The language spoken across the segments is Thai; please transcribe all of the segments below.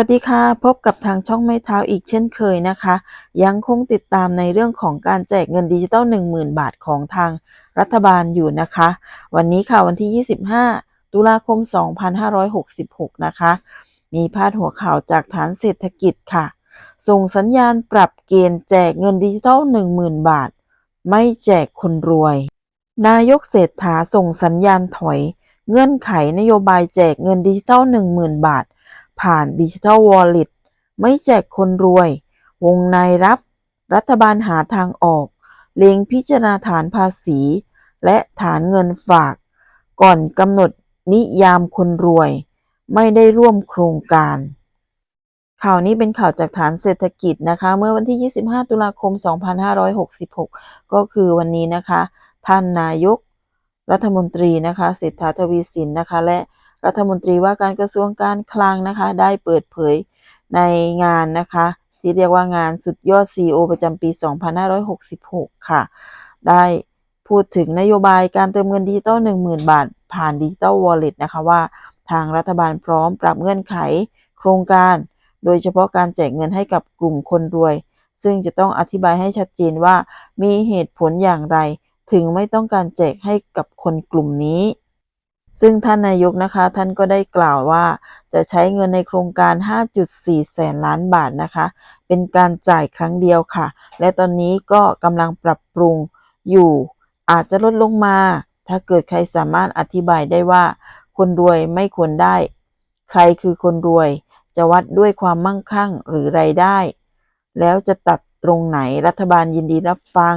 วัสดีค่ะ พบกับทางช่องไม้เท้าอีกเช่นเคยนะคะ ยังคงติดตามในเรื่องของการแจกเงินดิจิตอล10,000 บาทของทางรัฐบาลอยู่นะคะ วันนี้ค่ะวันที่ 25 ตุลาคม 2566 นะคะ มีพาดหัวข่าวจากฐานเศรษฐกิจค่ะ ส่งสัญญาณปรับเกณฑ์แจกเงินดิจิตอล10,000 บาท ไม่แจกคนรวย นายกเศรษฐาส่งสัญญาณถอย เงื่อนไขนโยบายแจกเงินดิจิตอล10,000 บาท ผ่านดิจิทัลวอลเล็ตไม่แจกคนรวย วงในรับ รัฐบาลหาทางออก เล็งพิจารณาฐานภาษี และฐานเงินฝาก ก่อนกำหนดนิยามคนรวย ไม่ได้ร่วมโครงการ ข่าวนี้เป็นข่าวจากฐานเศรษฐกิจนะคะ เมื่อวันที่ 25 ตุลาคม 2566 ก็คือวันนี้นะคะ ท่านนายก รัฐมนตรีนะคะเศรษฐาทวีสินนะคะและ รัฐมนตรีว่าการกระทรวงการคลังนะคะ ได้เปิดเผยในงานนะคะ ที่เรียกว่างานสุดยอด CEO ประจำปี 2566 ค่ะ ได้พูดถึงนโยบายการเติมเงินดิจิตอล10,000 บาท ผ่านดิจิตอลวอลเล็ตนะคะว่าทางรัฐบาลพร้อมปรับเงื่อนไข โครงการ โดยเฉพาะการแจกเงินให้กับกลุ่มคนรวย ซึ่งจะต้องอธิบายให้ชัดเจนว่ามีเหตุผลอย่างไร ถึงไม่ต้องการแจกให้กับคนกลุ่มนี้ ซึ่งท่านนายกนะคะ ท่านก็ได้กล่าวว่าจะใช้เงินในโครงการ 5.4 แสนล้านบาทนะคะ เป็นการจ่ายครั้งเดียวค่ะ และตอนนี้ก็กำลังปรับปรุงอยู่ อาจจะลดลงมา ถ้าเกิดใครสามารถอธิบายได้ว่า คนรวยไม่ควรได้ ใครคือคนรวย จะวัดด้วยความมั่งคั่งหรือไรายได้ แล้วจะตัดตรงไหนรัฐบาลยินดีรับฟัง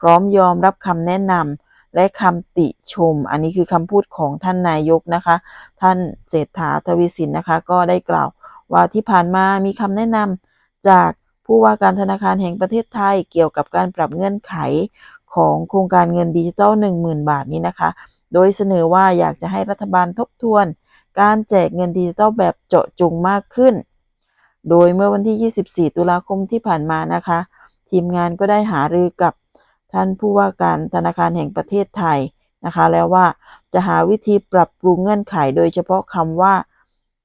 พร้อมยอมรับคำแนะนำ และคำติชม อันนี้คือคำพูดของท่านนายกนะคะ ท่านเศรษฐาทวีสินนะคะ ก็ได้กล่าวว่าที่ผ่านมามีคำแนะนำจากผู้ว่าการธนาคารแห่งประเทศไทยเกี่ยวกับการปรับเงื่อนไขของโครงการเงินดิจิทัล10,000 บาทนี้นะคะ โดยเสนอว่าอยากจะให้รัฐบาลทบทวน การแจกเงินดิจิทัลแบบเจาะจงมากขึ้น โดยเมื่อวันที่ 24 ตุลาคมที่ผ่านมานะคะ ทีมงานก็ได้หารือกับ ท่านผู้ว่าการธนาคารแห่งประเทศไทยนะคะ แล้วว่าจะหาวิธีปรับปรุงเงื่อนไข โดยเฉพาะคำว่า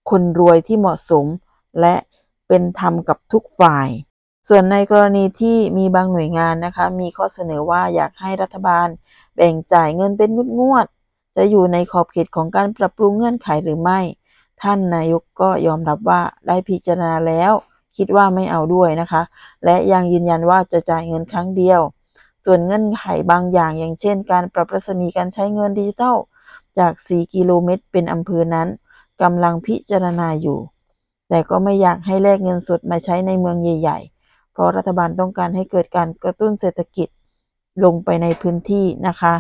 คนรวยที่เหมาะสม และเป็นธรรมกับทุกฝ่าย ส่วนในกรณีที่มีบางหน่วยงานนะคะ มีข้อเสนอว่าอยากให้รัฐบาล แบ่งจ่ายเงินเป็นงวดๆจะอยู่ในขอบเขตของการปรับปรุงเงื่อนไขหรือไม่ ท่านนายกก็ยอมรับว่าได้พิจารณาแล้ว คิดว่าไม่เอาด้วยนะคะ และยังยืนยันว่าจะจ่ายเงินครั้งเดียว ส่วนเงื่อนไขบางอย่าง อย่างเช่น การปรับรัศมีการใช้เงินดิจิทัลจาก 4 กิโลเมตร เป็นอำเภอนั้นกำลังพิจารณาอยู่ แต่ก็ไม่อยากให้แลกเงินสดมาใช้ในเมืองใหญ่ ๆ เพราะรัฐบาลต้องการให้เกิดการกระตุ้นเศรษฐกิจลงไปในพื้นที่นะคะ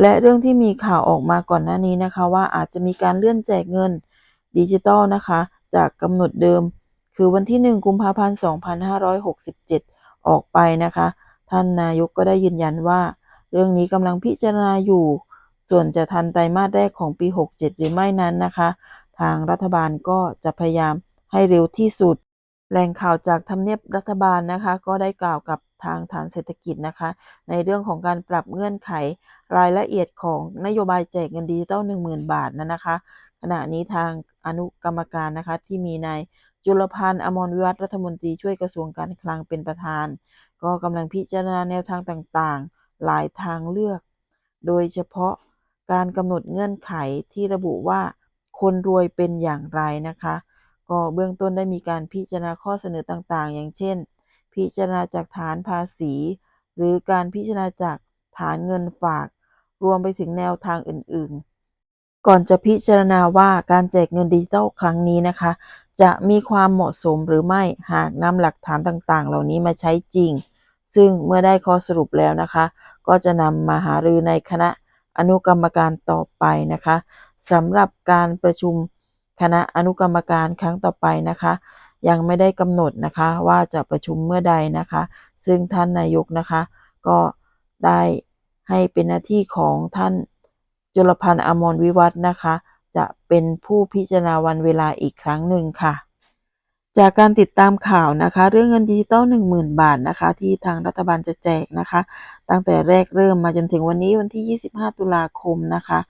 และเรื่องที่มีข่าวออกมาก่อนหน้านี้นะคะว่าอาจจะมีการเลื่อนแจกเงินดิจิตอลนะคะ จากกำหนดเดิม คือวันที่ 1 กุมภาพันธ์ 2567 ออกไปนะคะ ท่านนายกก็ได้ยืนยันว่า เรื่องนี้กำลังพิจารณาอยู่ ส่วนจะทันไตรมาสแรกของปี 67 หรือไม่นั้นนะคะ ทางรัฐบาลก็จะพยายามให้เร็วที่สุด แหล่งข่าวจากทำเนียบรัฐบาลนะคะ ก็ได้กล่าวกับทางฐานเศรษฐกิจนะคะ ในเรื่องของการปรับเงื่อนไข รายละเอียดของนโยบายแจกเงินดิจิตอล10,000 บาทนั้นนะคะ ขณะนี้ทางอนุกรรมการนะคะที่มีนายจุลพันธ์อมรวิวัฒรัฐมนตรีช่วยกระทรวงการคลังเป็นประธาน ก็กำลังพิจารณาแนวทางต่างๆ หลายทางเลือก โดยเฉพาะการกำหนดเงื่อนไขที่ระบุว่าคนรวยเป็นอย่างไรนะคะ ก็เบื้องต้นได้มีการพิจารณาข้อเสนอต่างๆ อย่างเช่น พิจารณาจากฐานภาษี หรือการพิจารณาจากฐานเงินฝาก รวมไปถึงแนวทางอื่นๆ ก่อนจะพิจารณาว่าการแจกเงินดิจิทัลครั้งนี้นะคะ จะมีความเหมาะสมหรือไม่หากนำหลักฐานต่างๆ เหล่านี้มาใช้จริง ซึ่งเมื่อได้ข้อสรุปแล้วนะคะ ก็จะนำมาหารือในคณะอนุกรรมการต่อไปนะคะสำหรับการประชุมคณะอนุกรรมการครั้งต่อไปนะคะ ยังไม่ได้กำหนดนะคะว่าจะประชุมเมื่อใดนะคะ ซึ่งท่านนายกนะคะ ก็ได้ให้เป็นหน้าที่ของท่านจุลพันธ์อมรวิวัฒนะคะ จะเป็นผู้พิจารณาวันเวลาอีกครั้งหนึ่งค่ะ จากการติดตามข่าวนะคะ เรื่องเงินดิจิตอล10,000 บาทนะคะ ที่ทางรัฐบาลจะแจกนะคะ ตั้งแต่แรกเริ่มมาจนถึงวันนี้วันที่ 25 ตุลาคมนะคะ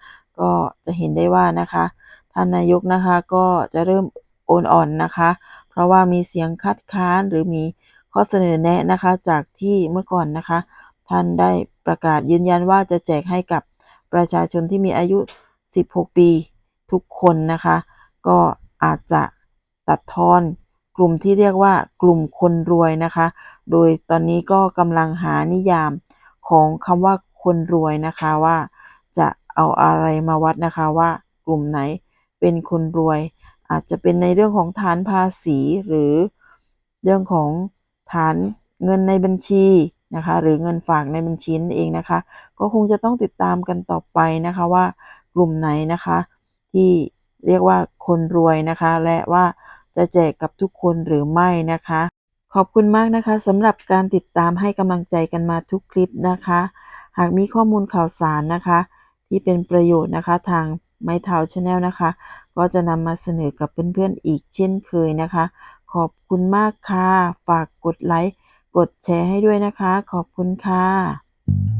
ก็จะเห็นได้ว่านะคะท่านนายกนะคะก็จะเริ่มโอนอ่อนนะคะ เพราะว่ามีเสียงคัดค้านหรือมีข้อเสนอแนะนะคะ จากที่เมื่อก่อนนะคะ ท่านได้ประกาศยืนยันว่าจะแจกให้กับประชาชนที่มีอายุ 16 ปีทุกคนนะคะ ก็อาจจะตัดทอน กลุ่มที่เรียกว่ากลุ่มคนรวยนะคะ โดยตอนนี้ก็กำลังหานิยามของคำว่าคนรวยนะคะว่าจะเอาอะไรมาวัดนะคะว่ากลุ่มไหนเป็นคนรวย อาจจะเป็นในเรื่องของฐานภาษีหรือเรื่องของฐานเงินในบัญชีนะคะหรือเงินฝากในบัญชีนั่นเองนะคะ ก็คงจะต้องติดตามกันต่อไปนะคะว่ากลุ่มไหนนะคะ ที่เรียกว่าคนรวยนะคะ และว่า จะแจกกับทุกคนหรือไม่นะคะ ขอบคุณมากนะคะสำหรับการติดตามให้กำลังใจกันมาทุกคลิปนะคะ หากมีข้อมูลข่าวสารนะคะ ที่เป็นประโยชน์นะคะทางไม้เท้าชาแนลนะคะ ก็จะนำมาเสนอกับเพื่อนๆอีกเช่นเคยนะคะ ขอบคุณมากค่ะ ฝากกดไลค์ กดแชร์ให้ด้วยนะคะ ขอบคุณค่ะ